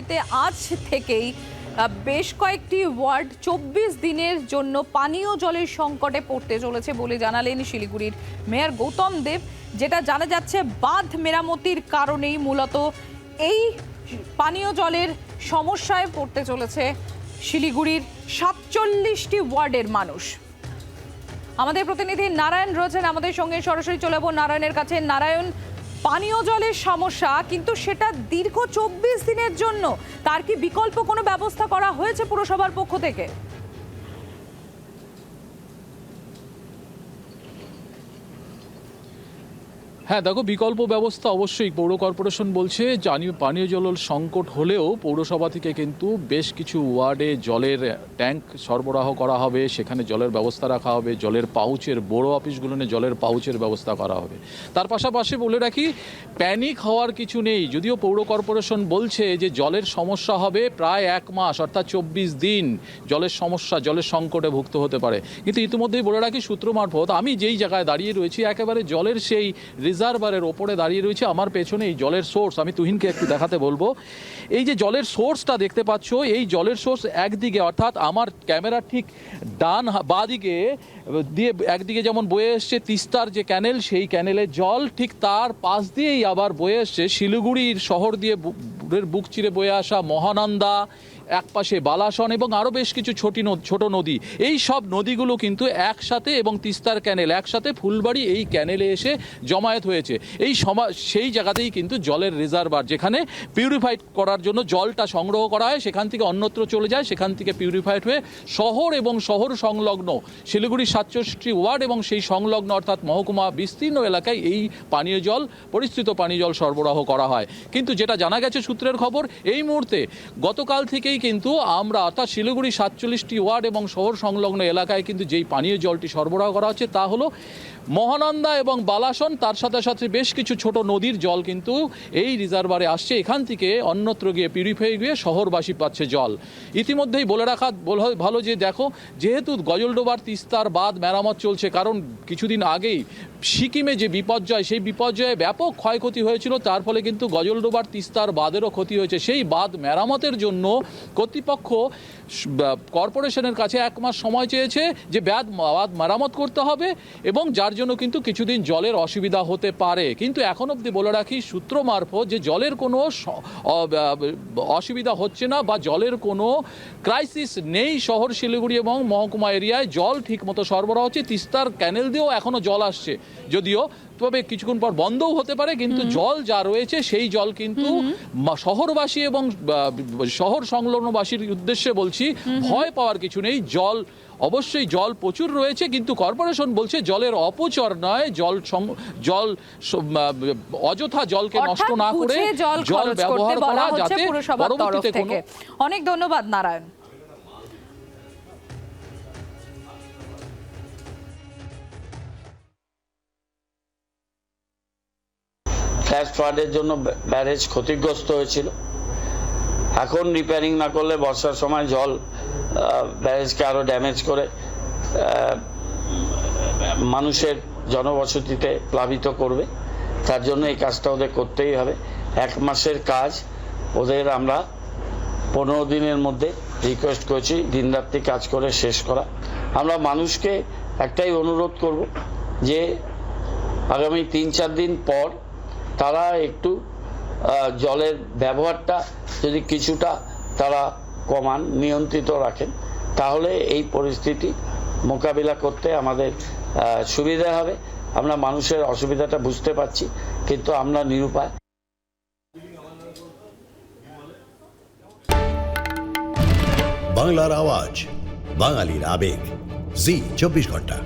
শিলিগুড়িতে আজ থেকেই বেশ কয়েকটি ওয়ার্ড চব্বিশ দিনের জন্য পানীয় জলের সংকটে পড়তে চলেছে বলে জানালেন শিলিগুড়ির মেয়র গৌতম দেব, যেটা জানা যাচ্ছে বাঁধ মেরামতির কারণেই মূলত এই পানীয় জলের সমস্যায় পড়তে চলেছে শিলিগুড়ির সাতচল্লিশটি ওয়ার্ডের মানুষ। আমাদের প্রতিনিধি নারায়ণ রয়েছেন আমাদের সঙ্গে। সরাসরি চলে যাব নারায়ণের কাছে। নারায়ণ পানীয় জলের সমস্যা, কিন্তু সেটা দীর্ঘ চব্বিশ দিনের জন্য। তার কি বিকল্প কোনো ব্যবস্থা করা হয়েছে পুরসভার পক্ষ থেকে? হ্যাঁ দেখো, বিকল্প ব্যবস্থা অবশ্যই। পৌর কর্পোরেশন বলছে, জানি, পানীয় জল সংকট হলেও পৌরসভা থেকে কিন্তু বেশ কিছু ওয়ার্ডে জলের ট্যাঙ্ক সরবরাহ করা হবে। সেখানে জলের ব্যবস্থা রাখা হবে, জলের পাউচের, বড় অফিসগুলোনে জলের পাউচের ব্যবস্থা করা হবে। তার পাশাপাশি বলে রাখি, প্যানিক হওয়ার কিছু নেই। যদিও পৌর কর্পোরেশন বলছে যে জলের সমস্যা হবে প্রায় এক মাস, অর্থাৎ চব্বিশ দিন জলের সমস্যা, জলের সংকটে ভুক্ত হতে পারে। কিন্তু ইতিমধ্যেই বলে রাখি, সূত্র মারফত আমি যেই জায়গায় দাঁড়িয়ে রয়েছি, একেবারে জলের সেই রিজার্ভারের ওপরে দাঁড়িয়ে রয়েছে আমার পেছনে এই জলের সোর্স। আমি তুহিনকে একটু দেখাতে বলব। এই যে জলের সোর্সটা দেখতে পাচ্ছ, এই জলের সোর্স একদিকে, অর্থাৎ আমার ক্যামেরা ঠিক ডান বা বাঁদিকে দিয়ে একদিকে যেমন বয়ে এসছে তিস্তার যে ক্যানেল, সেই ক্যানেলে জল ঠিক তার পাশ দিয়েই আবার বয়ে এসছে শিলিগুড়ির শহর দিয়ে বুকের বুক চিরে বয়ে আসা মহানন্দা একপাশে বালাসন এবং আরও বেশ কিছু ছোটি ছোট নদী। এই সব নদীগুলো কিন্তু একসাথে এবং তিস্তার ক্যানেল, একসাথে ফুলবাড়ি এই ক্যানেলে এসে জমায়েত হয়েছে। এই সমা সেই জায়গাতেই কিন্তু জলের রিজার্ভার, যেখানে পিউরিফাইড করার জন্য জলটা সংগ্রহ করা হয়, সেখান থেকে অন্যত্র চলে যায়, সেখান থেকে পিউরিফাইড হয়ে শহর এবং শহর সংলগ্ন শিলিগুড়ির সাতচল্লিশটি ওয়ার্ড এবং সেই সংলগ্ন অর্থাৎ মহকুমা বিস্তীর্ণ এলাকায় এই পানীয় জল, পরিস্থিত পানীয় জল সরবরাহ করা হয়। কিন্তু যেটা জানা গেছে সূত্রের খবর, এই মুহূর্তে গতকাল থেকেই কিন্তু আমরা অর্থাৎ শিলিগুড়ি সাতচল্লিশটি ওয়ার্ড এবং শহর সংলগ্ন এলাকায় কিন্তু যেই পানীয় জলটি সরবরাহ করা হচ্ছে তা হলো মহানন্দা এবং বালাসন। তার সাথে সাথে বেশ কিছু ছোট নদীর জল কিন্তু এই রিজার্ভারে আসছে। এখান থেকে অন্যত্র গিয়ে পিউরিফাই গিয়ে শহরবাসী পাচ্ছে জল। ইতিমধ্যেই বলে রাখা ভালো যে দেখো, যেহেতু গজলডোবার, তিস্তার বাঁধ মেরামত চলছে, কারণ কিছুদিন আগেই সিকিমে যে বিপর্যয়, সেই বিপর্যয়ে ব্যাপক ক্ষয়ক্ষতি হয়েছিল। তার ফলে কিন্তু গজলডোবার, তিস্তার বাঁধেরও ক্ষতি হয়েছে সেই বাঁধ মেরামতের জন্য কর্তৃপক্ষ কর্পোরেশনের কাছে এক মাস সময় চেয়েছে যে ব্যাধ বাঁধ মেরামত করতে হবে এবং যার জন্য কিন্তু কিছুদিন জলের অসুবিধা হতে পারে। কিন্তু এখন অবধি বলে রাখি সূত্র মারফত যে জলের কোনো অসুবিধা হচ্ছে না বা জলের কোনো ক্রাইসিস নেই শহর শিলিগুড়ি এবং মহকুমা এরিয়ায় জল ঠিকমতো সরবরাহ হচ্ছে তিস্তার ক্যানেল দিয়েও এখনও জল আসছে। যদিও তবে কিছুক্ষণ পর বন্ধও হতে পারে কিন্তু জল যা রয়েছে সেই জল কিন্তু শহরবাসী এবং শহর সংলগ্নবাসীর উদ্দেশ্যে বলছি ভয় পাওয়ার কিছু নেই জল অবশ্যই জল প্রচুর রয়েছে কিন্তু কর্পোরেশন বলছে জলের অপচর নয় জল জল অযথা জলকে নষ্ট না করে জল জল ব্যবহার করা যাতে পরবর্তীতে অনেক ধন্যবাদ নারায়ণ। ফ্ল্যাশ ফ্লাডের জন্য ব্যারেজ ক্ষতিগ্রস্ত হয়েছিল। এখন রিপেয়ারিং না করলে বর্ষার সময় জল ব্যারেজকে আরও ড্যামেজ করে মানুষের জনবসতিতে প্লাবিত করবে। তার জন্য এই কাজটা ওদের করতেই হবে। এক মাসের কাজ ওদের আমরা পনেরো দিনের মধ্যে রিকোয়েস্ট করেছি, দিনরাত্রি কাজ করে শেষ করা। আমরা মানুষকে একটাই অনুরোধ করব যে আগামী তিন চার দিন পর তারা একটু জলের ব্যবহারটা যদি কিছুটা তারা কমান, নিয়ন্ত্রিত রাখেন, তাহলে এই পরিস্থিতি মোকাবিলা করতে আমাদের সুবিধা হবে। আমরা মানুষের অসুবিধাটা বুঝতে পারছি, কিন্তু আমরা নিরুপায়। বাংলার আওয়াজ, বাঙালির আবেগ। জি, চব্বিশ ঘণ্টা।